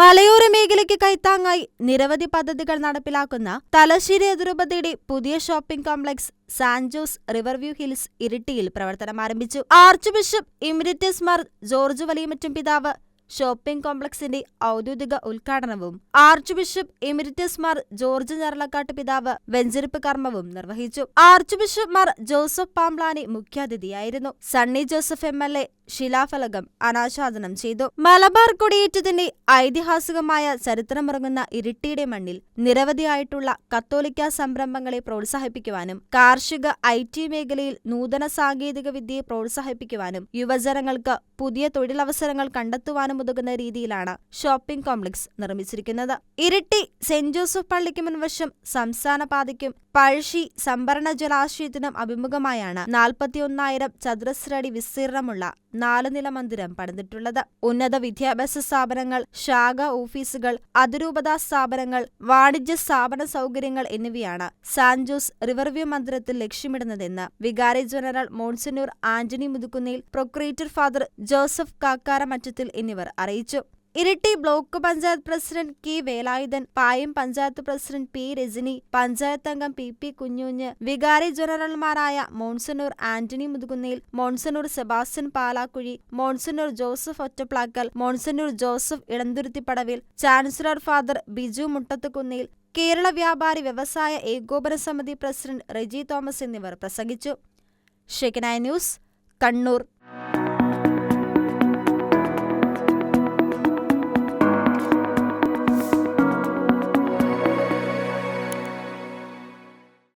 മലയോര മേഖലയ്ക്ക് കൈത്താങ്ങായി നിരവധി പദ്ധതികൾ നടപ്പിലാക്കുന്ന തലശ്ശേരി അതിരൂപതയുടെ പുതിയ shopping complex San Jose river view hills ഇരിട്ടിയിൽ പ്രവർത്തനം ആരംഭിച്ചു archbishop emeritus Mar George വലിയമറ്റും പിതാവ് ഷോപ്പിംഗ് കോംപ്ലക്സിന്റെ ഔദ്യോഗിക ഉദ്ഘാടനവും archbishop emeritus Mar George Njaralakatt പിതാവ് വെഞ്ചരിപ്പ് കർമ്മവും നിർവഹിച്ചു. Archbishop Mar Joseph Pamplany മുഖ്യാതിഥിയായിരുന്നു. Sunny Joseph M L A ശിലാഫലകം അനാച്ഛാദനം ചെയ്തു. മലബാർ കൊടിയേറ്റത്തിന്റെ ഐതിഹാസികമായ ചരിത്രമിറങ്ങുന്ന ഇരിട്ടിയുടെ മണ്ണിൽ നിരവധിയായിട്ടുള്ള കത്തോലിക്ക സംരംഭങ്ങളെ പ്രോത്സാഹിപ്പിക്കുവാനും കാർഷിക ഐ ടി മേഖലയിൽ നൂതന സാങ്കേതിക വിദ്യയെ പ്രോത്സാഹിപ്പിക്കുവാനും യുവജനങ്ങൾക്ക് പുതിയ തൊഴിലവസരങ്ങൾ കണ്ടെത്തുവാനും ഉതകുന്ന രീതിയിലാണ് ഷോപ്പിംഗ് കോംപ്ലക്സ് നിർമ്മിച്ചിരിക്കുന്നത്. ഇരിട്ടി സെന്റ് ജോസഫ് പള്ളിക്ക് മുൻവശം സംസ്ഥാന പാതയ്ക്കും പഴശ്ശി സംഭരണ ജലാശയത്തിനും അഭിമുഖമായാണ് നാൽപ്പത്തിയൊന്നായിരം ചതുരശ്രടി വിസ്തീർണമുള്ള നാല് നില മന്ദിരം പണിതിട്ടുള്ളത്. ഉന്നത വിദ്യാഭ്യാസ സ്ഥാപനങ്ങൾ ശാഖ ഓഫീസുകൾ അതിരൂപതാ സ്ഥാപനങ്ങൾ വാണിജ്യ സ്ഥാപന സൗകര്യങ്ങൾ എന്നിവയാണ് സാൻജോസ് റിവർവ്യൂ മന്ദിരത്തിൽ ലക്ഷ്യമിടുന്നതെന്ന് വികാരി general monsignor Antony Muthukunnel procurator father Joseph Kakkaramattathil എന്നിവർ അറിയിച്ചു. Iritty block panchayat president K. Velayudhan Payam panchayat president P. Rajani panchayat അംഗം പി. പി. കുഞ്ഞുഞ്ഞ് വികാരി ജനറൽമാരായ monsignor Antony Muthukunnel monsignor Sebastian Palakuzhi monsignor Joseph Ottaplackal monsignor Joseph Elanthuruthippadavil chancellor father Biju Muttathukunnel Kerala വ്യാപാരി വ്യവസായ ഏകോപന സമിതി president Reji Thomas എന്നിവർ പ്രസംഗിച്ചു. Shekinah news Kannur.